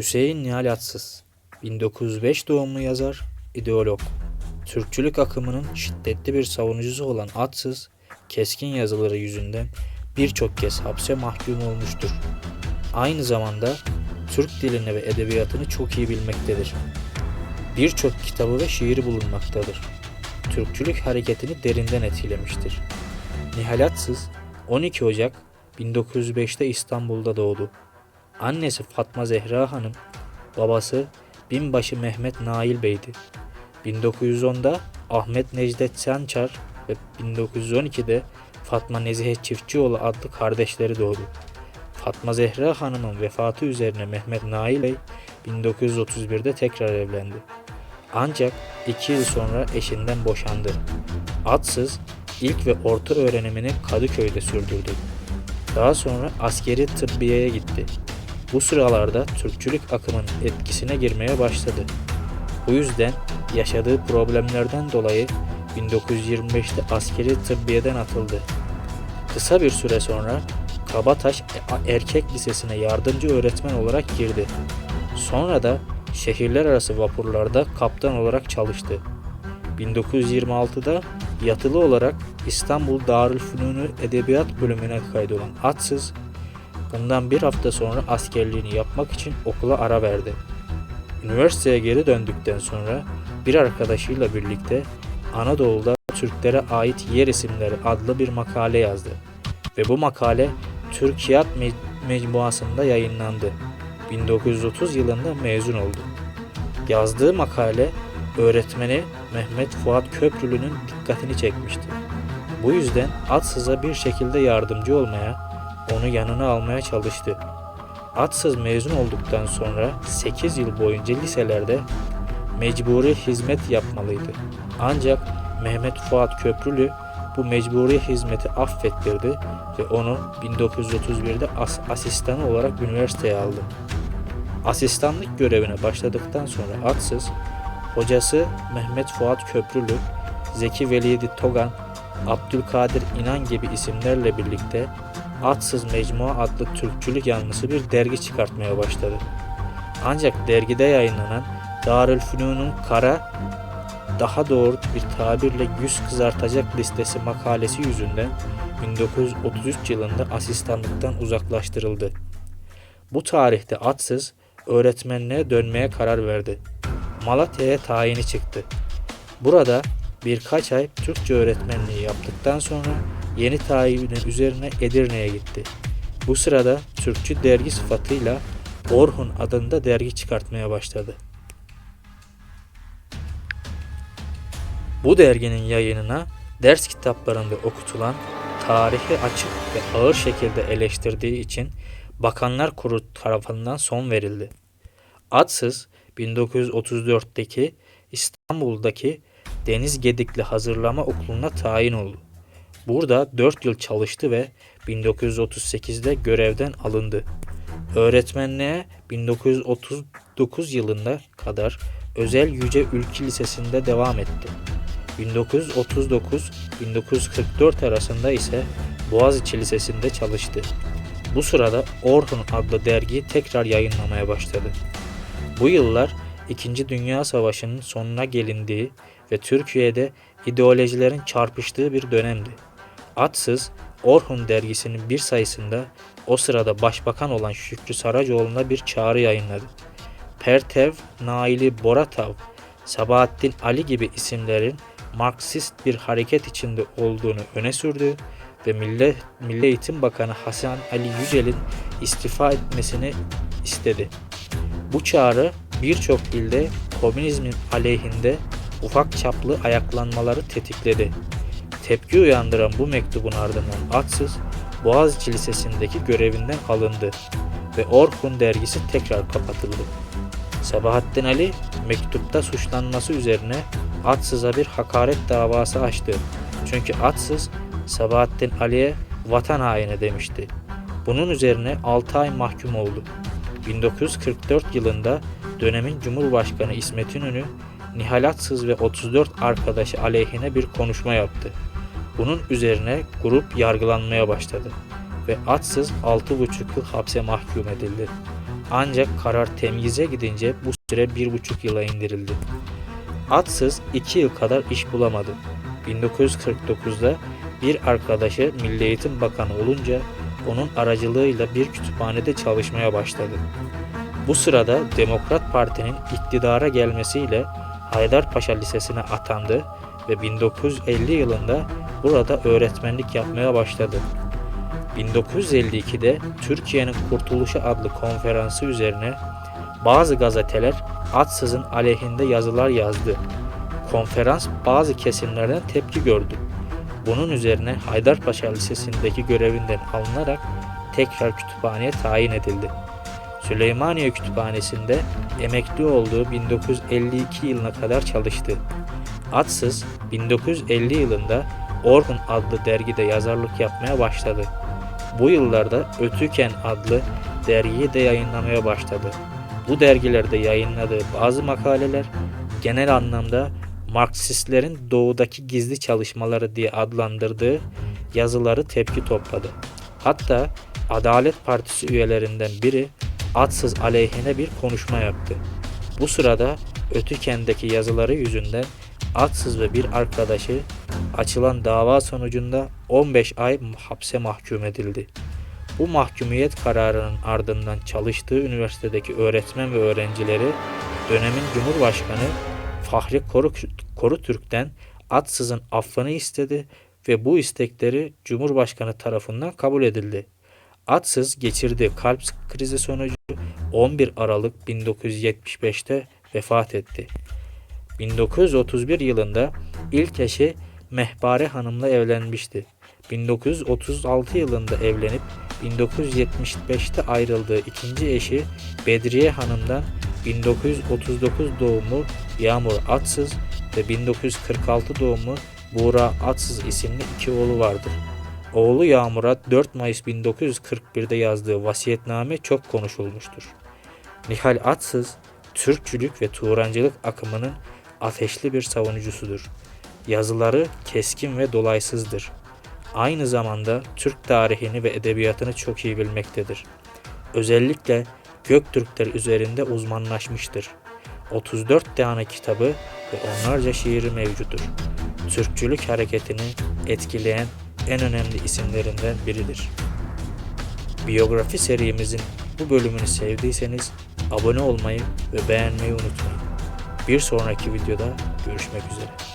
Hüseyin Nihal Atsız 1905 doğumlu yazar, ideolog. Türkçülük akımının şiddetli bir savunucusu olan Atsız, keskin yazıları yüzünden birçok kez hapse mahkum olmuştur. Aynı zamanda Türk dilini ve edebiyatını çok iyi bilmektedir. Birçok kitabı ve şiiri bulunmaktadır. Türkçülük hareketini derinden etkilemiştir. Nihal Atsız 12 Ocak 1905'te İstanbul'da doğdu. Annesi Fatma Zehra Hanım, babası Binbaşı Mehmet Nail Bey'di. 1910'da Ahmet Necdet Sançar ve 1912'de Fatma Nezihe Çiftçioğlu adlı kardeşleri doğdu. Fatma Zehra Hanım'ın vefatı üzerine Mehmet Nail Bey 1931'de tekrar evlendi. Ancak iki yıl sonra eşinden boşandı. Atsız ilk ve orta öğrenimini Kadıköy'de sürdürdü. Daha sonra askeri tıbbiyeye gitti. Bu sıralarda Türkçülük akımının etkisine girmeye başladı. Bu yüzden yaşadığı problemlerden dolayı 1925'te askeri tıbbiyeden atıldı. Kısa bir süre sonra Kabataş Erkek Lisesi'ne yardımcı öğretmen olarak girdi. Sonra da şehirler arası vapurlarda kaptan olarak çalıştı. 1926'da yatılı olarak İstanbul Darülfünunu Edebiyat bölümüne kaydolan Atsız, bundan bir hafta sonra askerliğini yapmak için okula ara verdi. Üniversiteye geri döndükten sonra bir arkadaşıyla birlikte Anadolu'da Türklere ait yer isimleri adlı bir makale yazdı. Ve bu makale Türkiyat Me- Mecmuası'nda yayınlandı. 1930 yılında mezun oldu. Yazdığı makale öğretmeni Mehmet Fuat Köprülü'nün dikkatini çekmişti. Bu yüzden Atsız'a bir şekilde yardımcı olmaya, onu yanına almaya çalıştı. Atsız mezun olduktan sonra 8 yıl boyunca liselerde mecburi hizmet yapmalıydı. Ancak Mehmet Fuat Köprülü bu mecburi hizmeti affettirdi ve onu 1931'de as- asistanı olarak üniversiteye aldı. Asistanlık görevine başladıktan sonra Atsız, hocası Mehmet Fuat Köprülü, Zeki Velidi Togan, Abdülkadir İnan gibi isimlerle birlikte Atsız Mecmua adlı Türkçülük yanlısı bir dergi çıkartmaya başladı. Ancak dergide yayınlanan Darülfünun'un kara, daha doğru bir tabirle yüz kızartacak listesi makalesi yüzünden 1933 yılında asistanlıktan uzaklaştırıldı. Bu tarihte Atsız öğretmenliğe dönmeye karar verdi. Malatya'ya tayini çıktı. Burada birkaç ay Türkçe öğretmenliği yaptıktan sonra yeni tayinin üzerine Edirne'ye gitti. Bu sırada Türkçü dergi sıfatıyla Orhun adında dergi çıkartmaya başladı. Bu derginin yayınına ders kitaplarında okutulan tarihi açık ve ağır şekilde eleştirdiği için Bakanlar Kurulu tarafından son verildi. Atsız 1934'teki İstanbul'daki Deniz Gedikli Hazırlama Okulu'na tayin oldu. Burada 4 yıl çalıştı ve 1938'de görevden alındı. Öğretmenliğe 1939 yılında kadar Özel Yüce Ülkü Lisesi'nde devam etti. 1939-1944 arasında ise Boğaziçi Lisesi'nde çalıştı. Bu sırada Orhun adlı dergiyi tekrar yayınlamaya başladı. Bu yıllar İkinci Dünya Savaşı'nın sonuna gelindiği ve Türkiye'de ideolojilerin çarpıştığı bir dönemdi. Atsız, Orhun dergisinin bir sayısında o sırada başbakan olan Şükrü Saracoğlu'na bir çağrı yayınladı. Pertev, Naili Boratav, Sabahattin Ali gibi isimlerin Marksist bir hareket içinde olduğunu öne sürdü ve Milli, Milli Eğitim Bakanı Hasan Ali Yücel'in istifa etmesini istedi. Bu çağrı birçok ilde komünizmin aleyhinde ufak çaplı ayaklanmaları tetikledi. Tepki uyandıran bu mektubun ardından Atsız, Boğaziçi Lisesi'ndeki görevinden alındı ve Orhun dergisi tekrar kapatıldı. Sabahattin Ali mektupta suçlanması üzerine Atsız'a bir hakaret davası açtı. Çünkü Atsız Sabahattin Ali'ye vatan haini demişti. Bunun üzerine 6 ay mahkum oldu. 1944 yılında dönemin Cumhurbaşkanı İsmet İnönü Nihal Atsız ve 34 arkadaşı aleyhine bir konuşma yaptı. Bunun üzerine grup yargılanmaya başladı ve Atsız 6,5 yıl hapse mahkum edildi. Ancak karar temyize gidince bu süre bir buçuk yıla indirildi. Atsız iki yıl kadar iş bulamadı. 1949'da bir arkadaşı Milli Eğitim Bakanı olunca onun aracılığıyla bir kütüphanede çalışmaya başladı. Bu sırada Demokrat Parti'nin iktidara gelmesiyle Haydarpaşa Lisesi'ne atandı ve 1950 yılında burada öğretmenlik yapmaya başladı. 1952'de Türkiye'nin Kurtuluşu adlı konferansı üzerine bazı gazeteler Atsız'ın aleyhinde yazılar yazdı. Konferans bazı kesimlerden tepki gördü. Bunun üzerine Haydarpaşa Lisesi'ndeki görevinden alınarak tekrar kütüphaneye tayin edildi. Süleymaniye Kütüphanesi'nde emekli olduğu 1952 yılına kadar çalıştı. Atsız 1950 yılında Orhun adlı dergide yazarlık yapmaya başladı. Bu yıllarda Ötüken adlı dergiyi de yayınlamaya başladı. Bu dergilerde yayınladığı bazı makaleler genel anlamda Marksistlerin doğudaki gizli çalışmaları diye adlandırdığı yazıları tepki topladı. Hatta Adalet Partisi üyelerinden biri Atsız aleyhine bir konuşma yaptı. Bu sırada Ötüken'deki yazıları yüzünden Atsız ve bir arkadaşı açılan dava sonucunda 15 ay hapse mahkum edildi. Bu mahkumiyet kararının ardından çalıştığı üniversitedeki öğretmen ve öğrencileri dönemin Cumhurbaşkanı Fahri Koru, Korutürk'ten Atsız'ın affını istedi ve bu istekleri Cumhurbaşkanı tarafından kabul edildi. Atsız geçirdiği kalp krizi sonucu 11 Aralık 1975'te vefat etti. 1931 yılında ilk eşi Mehbare Hanım'la evlenmişti. 1936 yılında evlenip 1975'te ayrıldığı ikinci eşi Bedriye Hanım'dan 1939 doğumlu Yağmur Atsız ve 1946 doğumlu Buğra Atsız isimli iki oğlu vardır. Oğlu Yağmur'a 4 Mayıs 1941'de yazdığı vasiyetname çok konuşulmuştur. Nihal Atsız, Türkçülük ve Turancılık akımının ateşli bir savunucusudur. Yazıları keskin ve dolaysızdır. Aynı zamanda Türk tarihini ve edebiyatını çok iyi bilmektedir. Özellikle Göktürkler üzerinde uzmanlaşmıştır. 34 tane kitabı ve onlarca şiiri mevcuttur. Türkçülük hareketini etkileyen en önemli isimlerinden biridir. Biyografi serimizin bu bölümünü sevdiyseniz abone olmayı ve beğenmeyi unutmayın. Bir sonraki videoda görüşmek üzere.